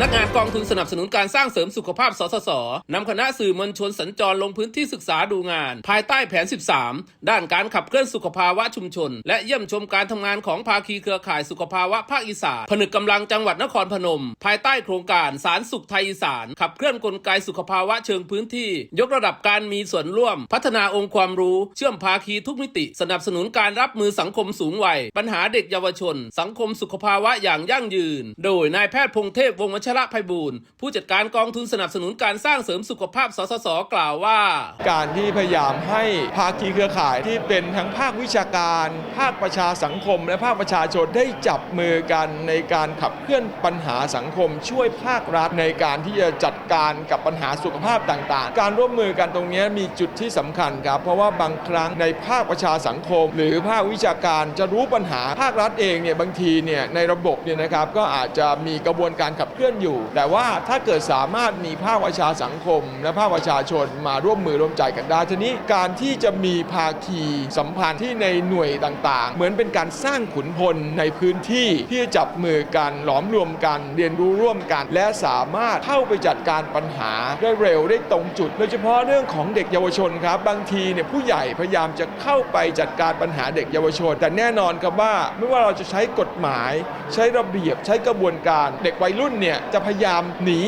ำนักงานกองทุนสนับสนุนการสร้างเสริมสุขภาพ สสสนำคณะสื่อมวลชนสัญจรลงพื้นที่ศึกษาดูงาน ภายใต้แผน 13 ด้านการขับเคลื่อนสุขภาวะชุมชน และเยี่ยมชมการทำงานของภาคีเครือข่ายสุขภาวะภาคอีสาน ผนึกกำลังจังหวัดนครพนม ภายใต้โครงการสารสุขไทยอีสาน ขับเคลื่อนกลไกสุขภาวะเชิงพื้นที่ ยกระดับการมีส่วนร่วม พัฒนาองค์ความรู้ เชื่อมภาคีทุกมิติ สนับสนุนการรับมือสังคมสูงวัย ปัญหาเด็กเยาวชน สังคมสุขภาวะอย่างยั่งยืน โดยนายแพทย์พงเทพวงศ์วัชระไพบูลผู้จัดการกองทุนสนับสนุนการสร้างเสริมสุขภาพ สสส กล่าวว่า การที่พยายามให้ภาคีเครือข่ายที่เป็นทั้งภาควิชาการ ภาคประชาสังคม และภาคประชาชนได้จับมือกันในการขับเคลื่อนปัญหาสังคม ช่วยภาครัฐในการที่จะจัดการกับปัญหาสุขภาพต่างๆ การร่วมมือกันตรงนี้มีจุดที่สำคัญครับ เพราะว่าบางครั้งในภาคประชาสังคม หรือภาควิชาการจะรู้ปัญหาภาครัฐเองเนี่ยบางทีเนี่ยในระบบเนี่ยนะครับก็อาจจะมีกระบวนการขับเคลื่อนอยู่ แต่ว่าถ้าเกิดสามารถมีภาคประชาสังคม และภาคประชาชนมาร่วมมือร่วมใจกันได้ทีนี้การที่จะมีภาคีสัมพันธ์ที่ในหน่วยต่างๆ เหมือนเป็นการสร้างขุนพลในพื้นที่ที่จะจับมือกันหลอมรวมกันเรียนรู้ร่วมกัน และสามารถเข้าไปจัดการปัญหาได้เร็วได้ตรงจุด โดยเฉพาะเรื่องของเด็กเยาวชนครับ บางทีเนี่ยผู้ใหญ่พยายามจะเข้าไปจัดการปัญหาเด็กเยาวชน แต่แน่นอนครับว่าไม่ว่าเราจะใช้กฎหมาย ใช้ระเบียบใช้กระบวนการ เด็กวัยรุ่นเนี่ยจะพยายามหนี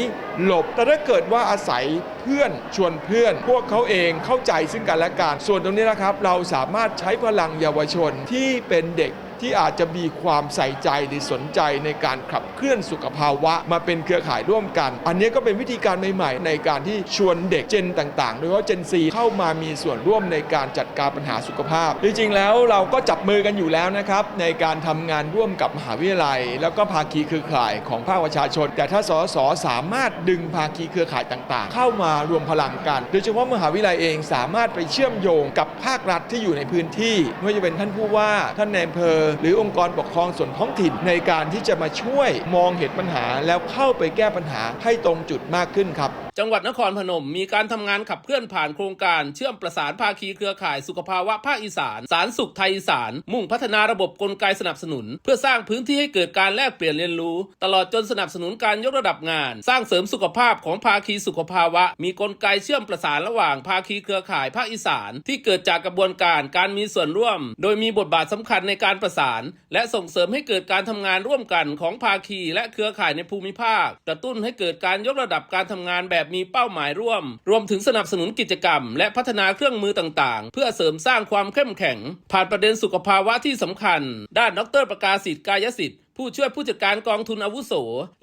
หลบ แต่ถ้าเกิดว่าอาศัยเพื่อนชวนเพื่อน พวกเขาเองเข้าใจซึ่งกันและกันส่วนตรงนี้นะครับ เราสามารถใช้พลังเยาวชนที่เป็นเด็ก ที่อาจจะมีความใส่ใจหรือสนใจในการขับเคลื่อนสุขภาวะ มาเป็นเครือข่ายร่วมกัน อันนี้ก็เป็นวิธีการใหม่ๆ ในการที่ชวนเด็กเจนต่างๆ โดยเฉพาะเจนซีเข้ามามีส่วนร่วมในการจัดการปัญหาสุขภาพ จริงๆ แล้วเราก็จับมือกันอยู่แล้วนะครับในการทำงานร่วมกับมหาวิทยาลัย แล้วก็ภาคีเครือข่ายของภาคประชาชน แต่ถ้าสสสามารถดึงภาคีเครือข่ายต่างๆ เข้ามารวมพลังกัน โดยเฉพาะมหาวิทยาลัยเองสามารถไปเชื่อมโยงกับภาครัฐที่อยู่ในพื้นที่ไม่ว่าจะเป็นท่านผู้ว่าท่านนายอำเภอหรือองค์กรปกครองส่วนท้องถิ่นในการที่จะมาช่วยมองเห็นปัญหาแล้วเข้าไปแก้ปัญหาให้ตรงจุดมากขึ้นครับจังหวัดนครพนมมีการทำงานขับเคลื่อนผ่านโครงการเชื่อมประสานภาคีเครือข่ายสุขภาวะภาคอีสาน สารสุขไทยอีสาน มุ่งพัฒนาระบบกลไกสนับสนุน เพื่อสร้างพื้นที่ให้เกิดการแลกเปลี่ยนเรียนรู้ ตลอดจนสนับสนุนการยกระดับงาน สร้างเสริมสุขภาพของภาคีสุขภาวะ มีกลไกเชื่อมประสานระหว่างภาคีเครือข่ายภาคอีสาน ที่เกิดจากกระบวนการการมีส่วนร่วม โดยมีบทบาทสำคัญในการประสาน และส่งเสริมให้เกิดการทำงานร่วมกันของภาคีและเครือข่ายในภูมิภาค กระตุ้นให้เกิดการยกระดับการทำงานแบบแบบมีเป้าหมายร่วม รวมถึงสนับสนุนกิจกรรม และพัฒนาเครื่องมือต่างๆ เพื่อเสริมสร้างความเข้มแข็ง ผ่านประเด็นสุขภาวะที่สำคัญ ด้านดรประกาศิทธิ์กายสิทธิ์ ผู้ช่วยผู้จัดการกองทุนอาวุโส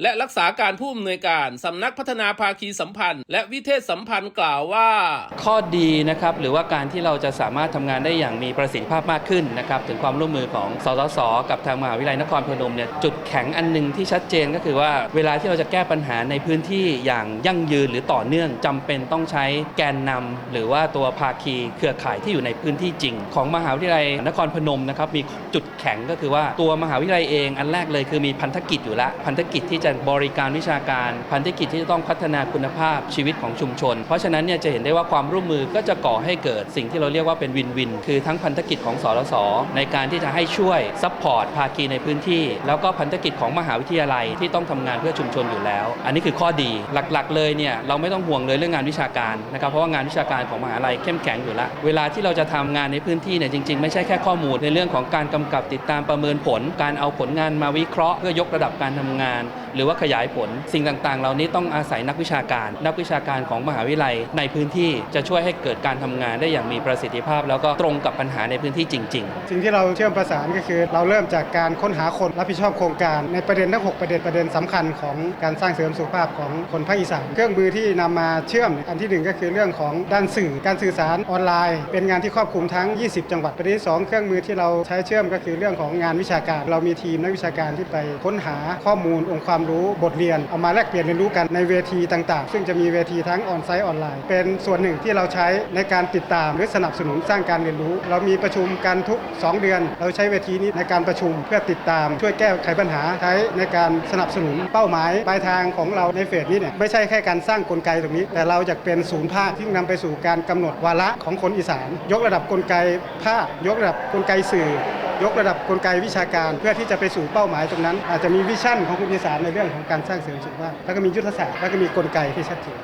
และรักษาการผู้อำนวยการสำนักพัฒนาภาคีสัมพันธ์ และวิเทศสัมพันธ์กล่าวว่า ข้อดีนะครับหรือว่าการที่เราจะสามารถทำงานได้อย่างมีประสิทธิภาพมากขึ้นนะครับถึงความร่วมมือของสสส กับทางมหาวิทยาลัยนครพนมเนี่ยจุดแข็งอันหนึ่งที่ชัดเจนก็คือว่าเวลาที่เราจะแก้ปัญหาในพื้นที่อย่างยั่งยืนหรือต่อเนื่องจำเป็นต้องใช้แกนนำหรือว่าตัวภาคีเครือข่ายที่อยู่ในพื้นที่จริง ของมหาวิทยาลัยนครพนมนะครับมีจุดแข็งก็คือว่าตัวมหาวิทยาลัยเองอันแรกเลยคือมีพันธกิจอยู่แล้วพันธกิจที่จะบริการวิชาการ พันธกิจที่จะต้องพัฒนาคุณภาพชีวิตของชุมชน เพราะฉะนั้นเนี่ยจะเห็นได้ว่าความร่วมมือก็จะก่อให้เกิดสิ่งที่เราเรียกว่าเป็นวินวิน คือทั้งพันธกิจของสรสในการที่จะให้ช่วยซัพพอร์ตภาคีในพื้นที่ แล้วก็พันธกิจของมหาวิทยาลัยที่ต้องทำงานเพื่อชุมชนอยู่แล้ว อันนี้คือข้อดีหลักๆ เลยเนี่ยเราไม่ต้องห่วงเลยเรื่องงานวิชาการนะครับเพราะว่างานวิชาการของมหาลัยเข้มแข็งอยู่แล้วเวลาที่เราจะทำงานในพื้นที่เนี่ยจริง ๆ ไม่ใช่แค่ข้อมูลในเรื่องของการกำกับติดตามประเมินผล การเอาผลงานมาวิเคราะห์เพื่อยกระดับการทำงาน หรือว่าขยายผลสิ่งต่างๆ เหล่านี้ต้องอาศัยนักวิชาการ นักวิชาการของมหาวิทยาลัยในพื้นที่จะช่วยให้เกิดการทำงานได้อย่างมีประสิทธิภาพ แล้วก็ตรงกับปัญหาในพื้นที่จริง ๆ สิ่งที่เราเชื่อมประสานก็คือ เราเริ่มจากการค้นหาคนรับผิดชอบโครงการในประเด็นทั้ง 6 ประเด็นประเด็นสำคัญของการสร้างเสริมสุขภาพของคนภาคอีสานเครื่องมือที่นำมาเชื่อมอันที่หนึ่งก็คือเรื่องของด้านสื่อการสื่อสารออนไลน์ เป็นงานที่ครอบคลุมทั้ง 20 จังหวัดประเด็นที่สองเครื่องมือที่เราใช้เชื่อมก็คือเรื่องของงานวิชาการ เรามีทีมนักวิชาการการที่ไปค้นหาข้อมูลองค์ความรู้บทเรียน เอามาแลกเปลี่ยนเรียนรู้กันในเวทีต่างๆ ซึ่งจะมีเวทีทั้งออนไซต์ออนไลน์ เป็นส่วนหนึ่งที่เราใช้ในการติดตามหรือสนับสนุนสร้างการเรียนรู้ เรามีประชุมกันทุก 2 เดือน เราใช้เวทีนี้ในการประชุมเพื่อติดตาม ช่วยแก้ไขปัญหาใช้ในการสนับสนุนเป้าหมายปลายทางของเราในเฟสนี้เนี่ยไม่ใช่แค่การสร้างกลไกตรงนี้ แต่เราจะเป็นศูนย์ภาคที่นำไปสู่การกำหนดวาระของคนอีสาน ยกระดับกลไกภาคยกระดับกลไกสื่อ ยกระดับกลไกวิชาการ เพื่อที่จะไปสู่เป้าหมายตรงนั้น อาจจะมีวิชั่นของคุณอิสานในเรื่องของการสร้างเสริมสุขภาพแล้วก็มียุทธศาสตร์แล้วก็มีกลไกที่ชัดเจน